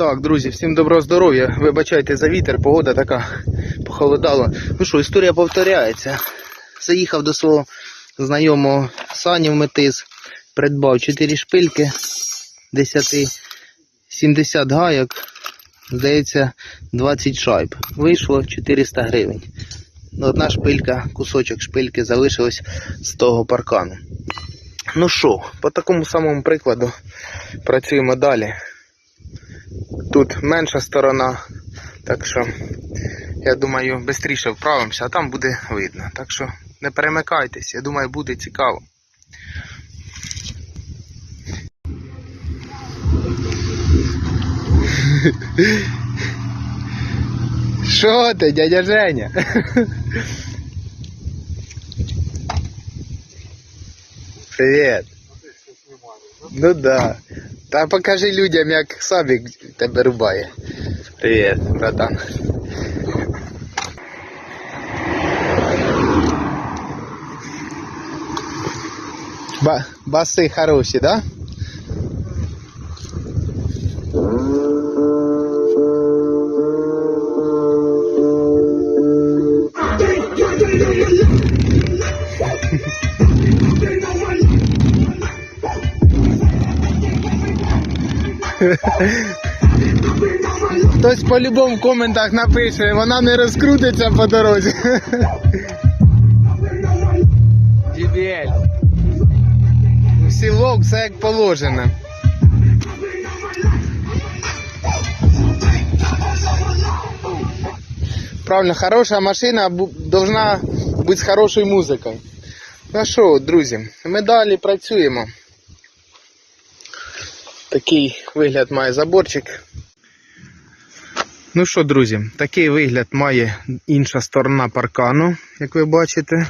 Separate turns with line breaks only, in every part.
Так, друзі, всім доброго здоров'я. Вибачайте за вітер, погода така похолодала. Ну що, історія повторяється. Заїхав до свого знайомого Сані в метиз, придбав 4 шпильки 10, 70 гайок, здається, 20 шайб. Вийшло 400 гривень. Одна шпилька, кусочок шпильки залишилось з того паркану. Ну що, по такому самому прикладу працюємо далі. Тут менша сторона, так що я думаю, швидше вправимося, а там буде видно. Так що не перемикайтесь, я думаю, буде цікаво. Що ти, дядя Женя? Привіт. Ну да. Та покажи людям, як Сабік тебе рубає. Привіт, братан. Ба баси хороші, да? Хтось по-любому в коментах напише, вона не розкрутиться по дорозі. Дібель. Сілок, все як положено. Правильно, хороша машина должна бути з хорошою музикою. Ну що, друзі, ми далі працюємо. Такий вигляд має заборчик. Ну що, друзі, такий вигляд має інша сторона паркану, як ви бачите.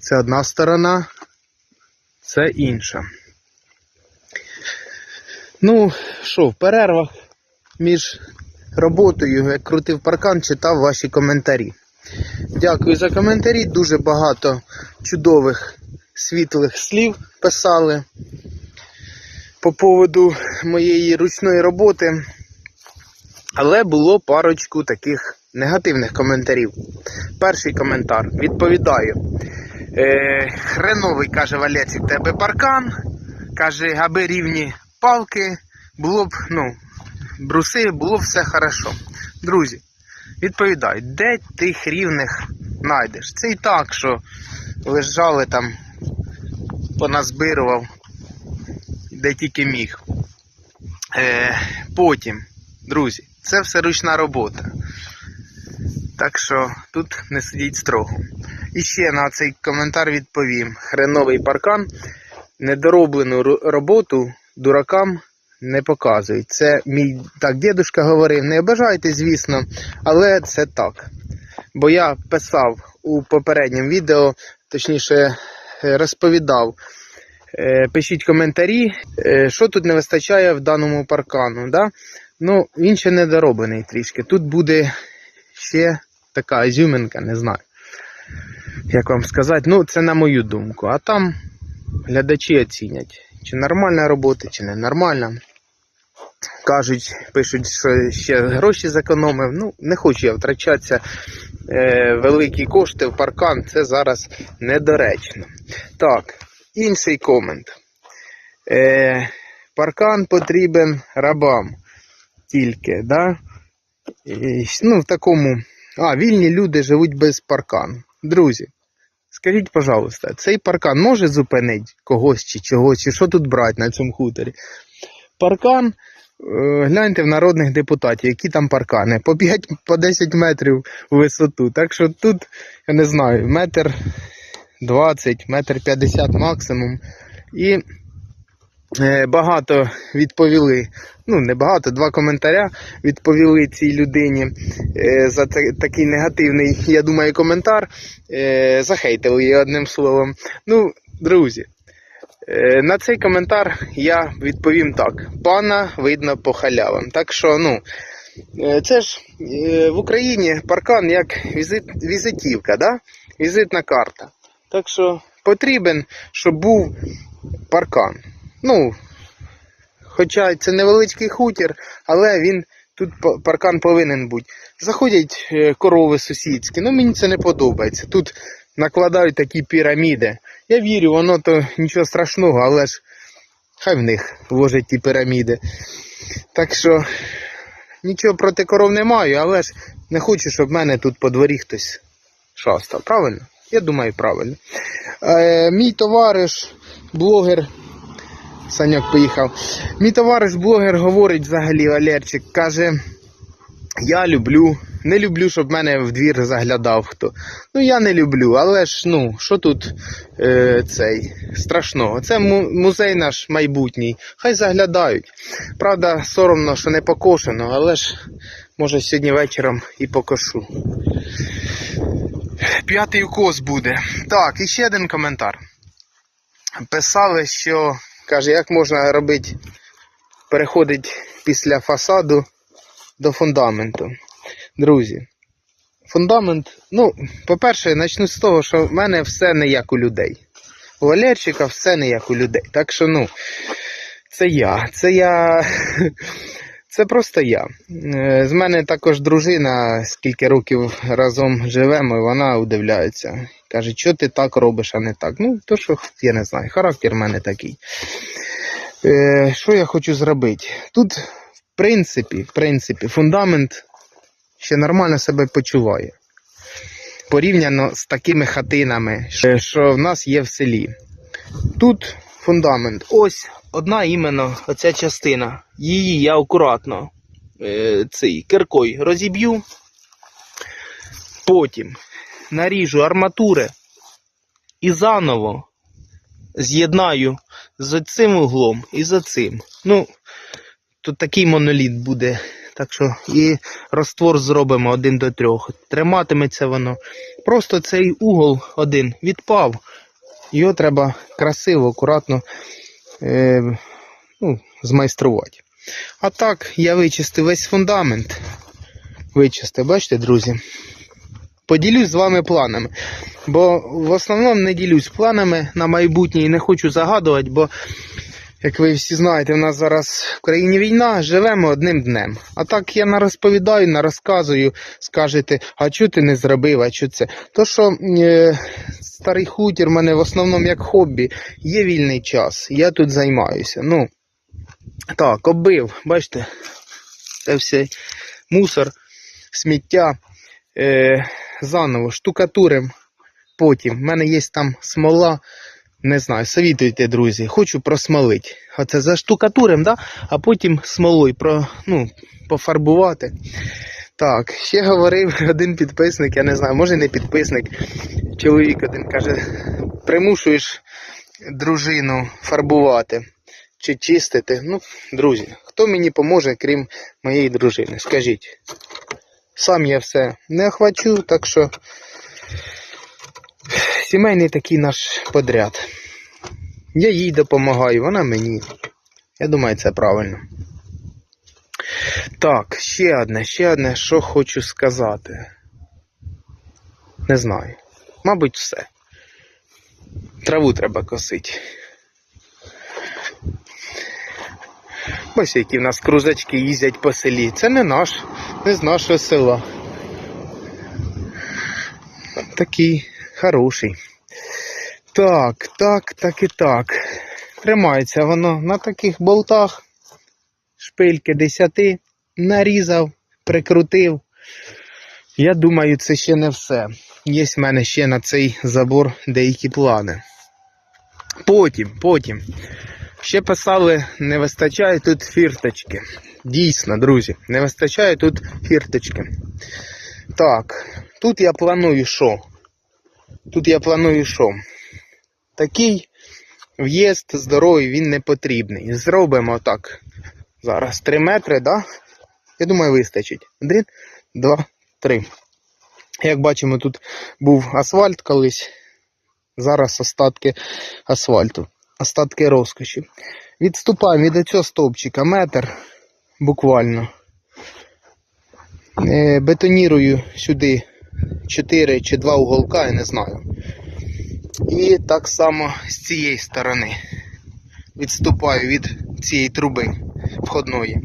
Це одна сторона, це інша. Ну, що, в перервах між роботою, як крутив паркан, читав ваші коментарі. Дякую за коментарі. Дуже багато чудових світлих слів писали по поводу моєї ручної роботи. Але було парочку таких негативних коментарів. Перший коментар. Відповідаю. Е, хреновий, каже Валецик, тебе паркан. Каже, аби рівні палки, було б, ну, бруси, було б все хорошо. Друзі, відповідаю, де тих рівних знайдеш? Це і так, що лежали там, поназбирував, де тільки міг. Е, потім, друзі, це все ручна робота. Так що тут не сидіть строго. І ще на цей коментар відповім: хреновий паркан, недороблену роботу дуракам не показують. Це мій так дідушка говорив, не обажайте, звісно, але це так. Бо я писав у попередньому відео, точніше е, розповідав. Е, Пишіть коментарі, е, що тут не вистачає в даному паркану. Да? Ну, він ще не дороблений трішки. Тут буде ще така ізюминка, не знаю. Як вам сказати, ну це на мою думку. А там глядачі оцінять, чи нормальна робота, чи не нормальна. Кажуть, пишуть, що ще гроші зекономив. Ну, не хочу я втрачатися. Е, великі кошти в паркан, це зараз недоречно. Так, інший комент. Е, паркан потрібен рабам тільки, да? І, ну, в такому. А, вільні люди живуть без паркану. Друзі, скажіть, пожалуйста, цей паркан може зупинити когось чи чогось, чи що тут брати на цьому хуторі? Паркан, е, гляньте в народних депутатів, які там паркани, по 5, по 10 метрів висоту. Так що тут, я не знаю, метр 20, метр 50 максимум. І е, багато відповіли, ну не багато, два коментаря відповіли цій людині е, за такий негативний, я думаю, коментар. Е, захейтили її одним словом. Ну, друзі, на цей коментар я відповім так: пана видно по халявам. Так що, ну. Це ж в Україні паркан як візит, візитівка, да? візитна карта. Так що потрібен, щоб був паркан. Ну, Хоча це невеличкий хутір, але він тут паркан повинен бути. Заходять е, корови сусідські, ну мені це не подобається. Тут накладають такі піраміди. Я вірю, воно то нічого страшного, але ж хай в них вложать ті піраміди. Так що нічого проти коров не маю, але ж не хочу, щоб в мене тут по дворі хтось шастав. Правильно? Я думаю, правильно. Е, мій товариш, блогер, Саньок поїхав. Мій товариш блогер говорить взагалі, Валерчик, каже, я люблю, не люблю, щоб мене в двір заглядав хто. Ну я не люблю, але ж ну, що тут е, цей страшного? Це музей наш майбутній. Хай заглядають. Правда, соромно, що не покошено, але ж може сьогодні вечором і покошу. П'ятий укос буде. Так, і ще один коментар. Писали, що каже, як можна робити, переходить після фасаду до фундаменту. Друзі, фундамент, ну, по-перше, почну з того, що в мене все не як у людей. У Валерчика все не як у людей. Так що, ну, це я. Це я. Це просто я. Е, З мене також дружина, скільки років разом живемо, і вона удивляється. Каже, що ти так робиш, а не так. Ну, то що я не знаю, характер в мене такий. Е, що я хочу зробити? Тут, в принципі, в принципі, фундамент ще нормально себе почуває. Порівняно з такими хатинами, що- що в нас є в селі. Тут фундамент. Ось одна іменно оця частина. Її я акуратно е, цей киркою розіб'ю. Потім наріжу арматури і заново з'єднаю з цим углом і за цим. Ну, тут такий моноліт буде. Так що і розтвор зробимо один до трьох. Триматиметься воно. Просто цей угол один відпав. Його треба красиво, акуратно е, ну, змайструвати. А так, я вичистив весь фундамент. Вичистив, бачите, друзі? Поділюсь з вами планами. Бо в основному не ділюсь планами на майбутнє і не хочу загадувати, бо, як ви всі знаєте, в нас зараз в країні війна, живемо одним днем. А так я нарозповідаю, нарозказую, скажете, а чого ти не зробив, а що це? То що е, старий хутір в мене в основному як хобі, є вільний час, я тут займаюся. Ну, так, оббив, бачите, це все мусор, сміття. Е, заново штукатурим. Потім в мене є там смола. Не знаю, совітуйте, друзі. Хочу просмолити. Оце заштукатурим, да? а потім смолою про, ну, пофарбувати. Так, ще говорив один підписник, я не знаю, може не підписник. Чоловік один каже, примушуєш дружину фарбувати чи чистити. Ну, друзі, хто мені поможе, крім моєї дружини? Скажіть. Сам я все не охвачу, так що сімейний такий наш подряд. Я їй допомагаю, вона мені. Я думаю, це правильно. Так, ще одне, ще одне, що хочу сказати. Не знаю. Мабуть, все. Траву треба косити. Ось які в нас крузачки їздять по селі. Це не наш, не з нашого села. Такий хороший. Так, так, так і так. Тримається воно на таких болтах. Шпильки 10. Нарізав, прикрутив. Я думаю, це ще не все. Є в мене ще на цей забор деякі плани. Потім, потім. Ще писали, не вистачає тут фірточки. Дійсно, друзі, не вистачає тут фірточки. Так, тут я планую що? Тут я планую що? Такий в'їзд здоровий, він не потрібний. Зробимо так. Зараз 3 метри, да? Я думаю, вистачить. Один, два, три. Як бачимо, тут був асфальт колись. Зараз остатки асфальту остатки розкоші. Відступаємо від цього стовпчика метр буквально. Е, Бетонірую сюди 4 чи 2 уголка, я не знаю. І так само з цієї сторони відступаю від цієї труби. входної.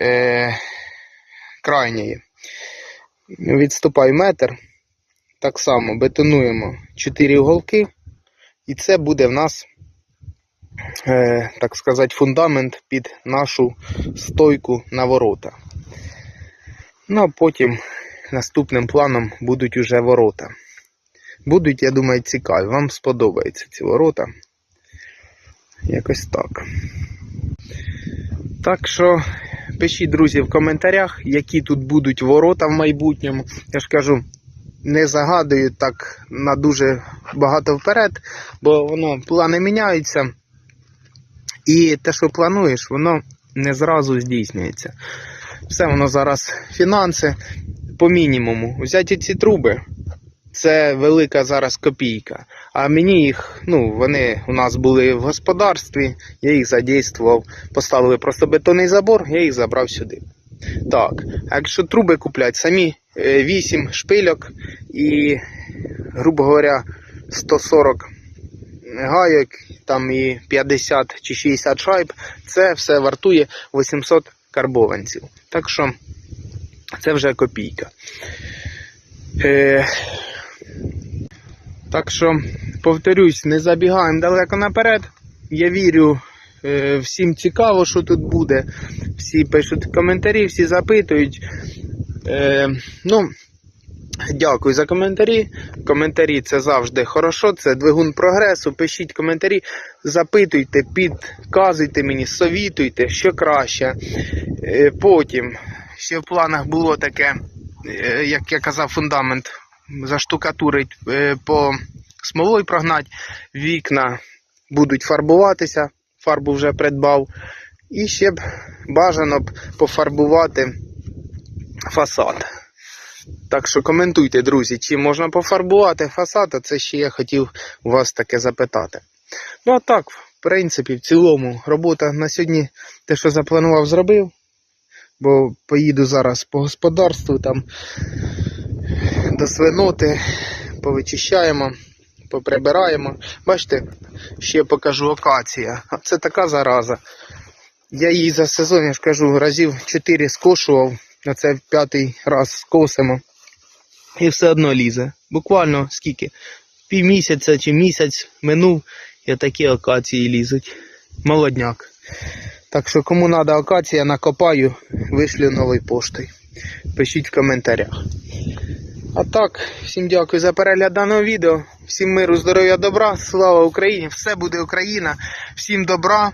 Е, крайньої. Відступай метр. Так само бетонуємо 4 уголки. І це буде в нас, так сказати, фундамент під нашу стойку на ворота. Ну а потім наступним планом будуть уже ворота. Будуть, я думаю, цікаві. Вам сподобаються ці ворота. Якось так. Так що пишіть, друзі, в коментарях, які тут будуть ворота в майбутньому. Я ж кажу, не загадую так на дуже багато вперед, бо воно плани міняються. І те, що плануєш, воно не зразу здійснюється. Все воно зараз фінанси по мінімуму. Взяті ці труби. Це велика зараз копійка. А мені їх, ну, вони у нас були в господарстві, я їх задействував, поставили просто бетонний забор, я їх забрав сюди. Так, а якщо труби куплять, самі 8 шпильок і, грубо говоря, 140 гайок, там і 50 чи 60 шайб, це все вартує 800 карбованців. Так що це вже копійка. Е, так що, повторюсь, не забігаємо далеко наперед. Я вірю, е, всім цікаво, що тут буде. Всі пишуть коментарі, всі запитують. Е, ну, дякую за коментарі. Коментарі це завжди хорошо, це двигун прогресу. Пишіть коментарі, запитуйте, підказуйте мені, совітуйте, що краще. Е, потім ще в планах було таке, е, як я казав, фундамент заштукатурить е, по смолою прогнати, вікна будуть фарбуватися, фарбу вже придбав. І ще б бажано б пофарбувати фасад. Так що коментуйте, друзі, чи можна пофарбувати фасад, а це ще я хотів вас таке запитати. Ну а так, в принципі, в цілому, робота на сьогодні те, що запланував, зробив. Бо поїду зараз по господарству, там до свиноти, повичищаємо, поприбираємо. Бачите, ще покажу акація. А це така зараза. Я її за сезон, я ж кажу, разів 4 скошував, а це п'ятий раз скосимо. І все одно лізе. Буквально скільки? Півмісяця чи місяць минув, і такі акації лізуть. Молодняк. Так що кому треба акація, накопаю, вишлю новою поштою. Пишіть в коментарях. А так, всім дякую за перегляд даного відео. Всім миру, здоров'я, добра, слава Україні! Все буде Україна, всім добра.